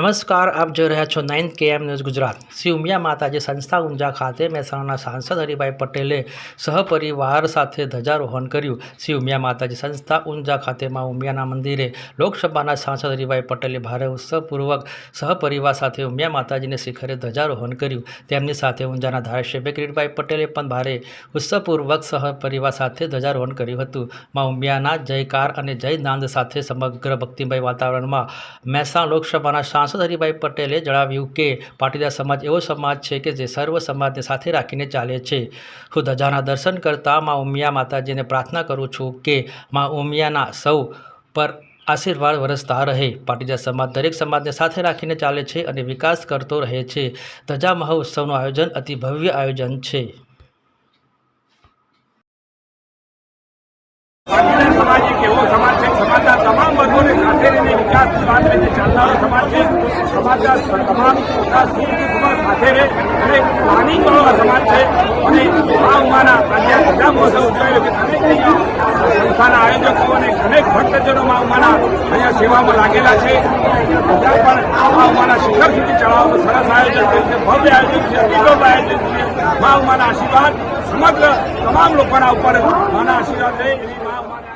નમસ્કાર, આપ જોઈ રહ્યા છો nine KM news Gujarat. Shri Umiya Mataji સંસ્થા ઊંઝા ખાતે મહેસાણાના સાંસદ હરિભાઈ પટેલે સહપરિવાર સાથે ધ્વજારોહણ કર્યું. શ્રી ઉમિયા માતાજી સંસ્થા ઊંઝા ખાતેમાં ઉમિયાના મંદિરે લોકસભાના સાંસદ હરિભાઈ પટેલે ભારે ઉત્સવપૂર્વક સહપરિવાર સાથે ઉમિયા માતાજીને શિખરે ધ્વજારોહણ કર્યું. તેમની સાથે ઊંઝાના ધારાસભ્ય કિરીટભાઈ પટેલે પણ ભારે ઉત્સવપૂર્વક સહપરિવાર સાથે ધ્વજારોહણ કર્યું હતું. માં ઉમિયાના જયકાર અને જય નાંદ સાથે સમગ્ર ભક્તિમય વાતાવરણમાં મહેસાણા લોકસભાના સાંસદ હરિભાઈ પટેલે જણાવ્યું કે, પાટીદાર સમાજ એવો સમાજ છે કે જે સર્વ સમાજને સાથે રાખીને ચાલે છે. હું ધજાના દર્શન કરતાં મા ઉમિયા માતાજીને પ્રાર્થના કરું છું કે, મા ઉમિયાના સૌ પર આશીર્વાદ વરસતા રહે. પાટીદાર સમાજ દરેક સમાજને સાથે રાખીને ચાલે છે અને વિકાસ કરતો રહે છે. ધજા મહોત્સવનું આયોજન અતિ ભવ્ય આયોજન છે પાટીદાર સમાજ એક એવો સમાજ છે સમાજના તમામ વર્ગોને સાથે રહીને વિકાસની વાત લઈને ચાલનારો સમાજ છે સમાજના તમામ મોટા સાથે રહે અને પ્લાનિંગ વાળો સમાજ છે. અને આ ઉમાના આજે આ બધા મહોત્સવ ઉજવાયો કે અનેક સંસ્થાના આયોજકો અને અનેક ભક્તજનો મા ઉમાના અહીંયા સેવામાં લાગેલા છે. બધા પણ આ ઉમાના શિખર સુધી ચડાવવાનું સરસ આયોજન છે. ભવ્ય આયોજન છે અતિભવ્ય આયોજન છે. મા ઉમાના આશીર્વાદ સમગ્ર તમામ લોકોના ઉપર માના આશીર્વાદ રહે એવી મા ઉમાને